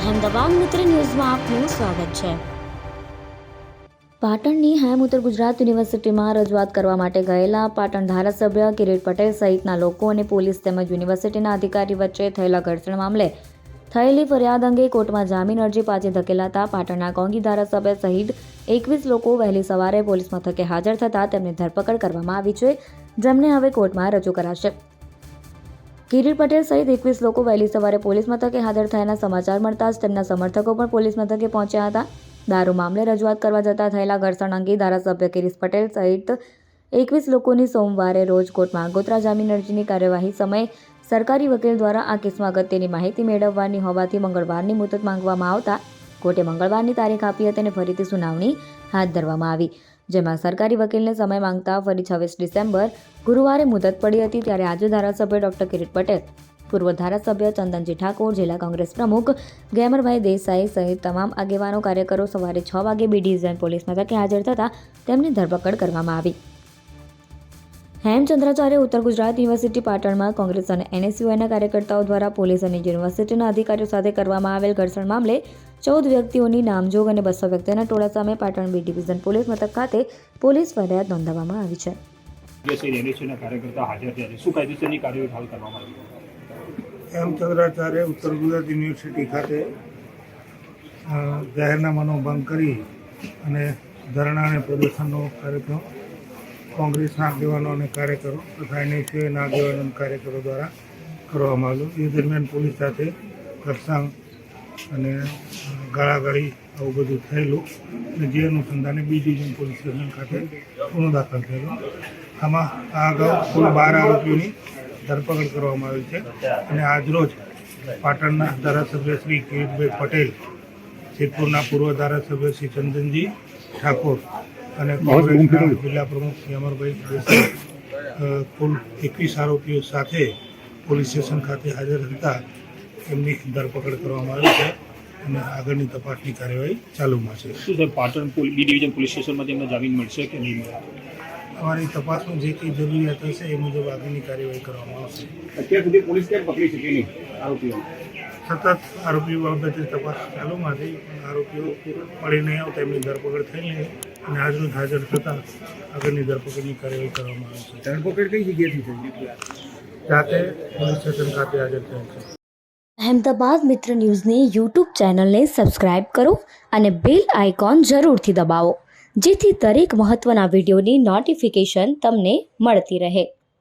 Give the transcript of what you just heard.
અહેમદાબાદ મિત્ર ન્યૂઝમાં આપનું સ્વાગત છે. પાટણની હેમ ઉત્તર ગુજરાત યુનિવર્સિટીમાં રજૂઆત કરવા માટે ગયેલા પાટણ ધારાસભ્ય કિરીટ પટેલ સહિતના લોકો અને પોલીસ તેમજ યુનિવર્સિટીના અધિકારી વચ્ચે થયેલા ઘર્ષણ મામલે થયેલી ફરિયાદ અંગે કોર્ટમાં જામીન અરજી પાછી ધકેલાતા પાટણના કોંગી ધારાસભ્ય સહિત એકવીસ લોકો વહેલી સવારે પોલીસ મથકે હાજર થતાં તેમની ધરપકડ કરવામાં આવી છે, જેમને હવે કોર્ટમાં રજૂ કરાશે. કિરીટ પટેલ સહિત એકવીસ લોકો વહેલી સવારે પોલીસ મથકે હાજર થયાના સમાચાર મળતા જ તેમના સમર્થકો પણ પોલીસ મથકે પહોંચ્યા હતા. દારૂ મામલે રજૂઆત કરવા જતા થયેલા ઘર્ષણ અંગે ધારાસભ્ય કિરીટ પટેલ સહિત એકવીસ લોકોની સોમવારે રોજ કોર્ટમાં આગોતરા જામીન અરજીની કાર્યવાહી સમયે સરકારી વકીલ દ્વારા આ કેસમાં અગત્યની માહિતી મેળવવાની હોવાથી મંગળવારની મુદત માંગવામાં આવતા કોર્ટે મંગળવારની તારીખ આપી હતી અને ફરીથી સુનાવણી હાથ ધરવામાં આવી. જેમાં સરકારી વકીલને સમય માંગતા ફરી છવ્વીસ ડિસેમ્બર ગુરુવારે મુદત પડી હતી ત્યારે આજે ધારાસભ્ય ડોક્ટર કિરીટ પટેલ, પૂર્વ ધારાસભ્ય ચંદનજી ઠાકોર, જિલ્લા કોંગ્રેસ પ્રમુખ ગેમરભાઈ દેસાઈ સહિત તમામ આગેવાનો કાર્યકરો સવારે છ વાગે બી ડિવિઝન પોલીસ મથકે હાજર થતાં તેમની ધરપકડ કરવામાં આવી. હેમચંદ્રાચાર્ય ઉત્તર ગુજરાત યુનિવર્સિટી પાટણમાં કોંગ્રેસ અને એનએસયુઆઈના કાર્યકર્તાઓ દ્વારા પોલીસ અને યુનિવર્સિટીના અધિકારીઓ સાથે કરવામાં આવેલ ઘર્ષણ મામલે ચૌદ વ્યક્તિઓની નામજોગ અને બસો વ્યક્તિઓના ટોળા સામે પાટણ બી ડિવિઝન પોલીસ મથક ખાતે પોલીસ ફરિયાદ નોંધાવવામાં આવી છે. કાર્યકર્તા હાજર થયા શું કાયદેસરની કાર્યવાહી હાલ કરવામાં આવી હેમચંદ્રાચાર્ય ઉત્તર ગુજરાત યુનિવર્સિટી ખાતે જાહેરનામાનો ભંગ કરી અને ધરણા અને પ્રદર્શનનો કાર્યક્રમ કોંગ્રેસના આગેવાનો અને કાર્યકરો તથા એનએસયુના આગેવાનો અને કાર્યકરો દ્વારા કરવામાં આવ્યું. એ દરમિયાન પોલીસ સાથે ઘર્ષણ અને ગાળાગાળી આવું બધું થયેલું અને જે અનુસંધાને બી ડિવિઝન પોલીસ સ્ટેશન ખાતે ગુનો દાખલ થયેલો. આમાં આ અગાઉ કુલ બાર આરોપીઓની ધરપકડ કરવામાં આવી છે અને આજરોજ પાટણના ધારાસભ્ય શ્રી કિરીટભાઈ પટેલ, સિદ્ધપુરના પૂર્વ ધારાસભ્ય શ્રી ચંદનજી ઠાકોર અને કોંગ્રેસના જિલ્લા પ્રમુખ શ્રી અમરભાઈ દેસાઈ કુલ એકવીસ આરોપીઓ સાથે પોલીસ સ્ટેશન ખાતે હાજર હતા. એમની ધરપકડ કરવામાં આવી છે અને આગળની તપાસની કાર્યવાહી ચાલુમાં છે. શું સર પાટણ પોલ- બી ડિવિઝન પોલીસ સ્ટેશનમાં તેમને જામીન મળશે કે નહીં મળે? અમારી તપાસમાં જે કંઈ જરૂરિયાત હશે એ મુજબ આગળની કાર્યવાહી કરવામાં આવશે. અત્યાર સુધી પોલીસ કેમ પકડી શકી નહીં આરોપીઓ સતત આરોપીઓ બાબતે તપાસ ચાલુમાં હતી પણ આરોપીઓ મળી નહીં આવતા એમની ધરપકડ થઈ નહીં અને આજરોજ હાજર થતાં આગળની ધરપકડની કાર્યવાહી કરવામાં આવશે ધરપકડ કઈ જગ્યાથી થઈ? જાતે પોલીસ સ્ટેશન ખાતે હાજર થયેલ છે. અહેમદાબાદ મિત્ર ન્યૂઝની યુટ્યુબ ચેનલને સબસ્ક્રાઇબ કરો અને બેલ આઇકોન જરૂરથી દબાવો જેથી દરેક મહત્ત્વના વિડીયોની નોટિફિકેશન તમને મળતી રહે.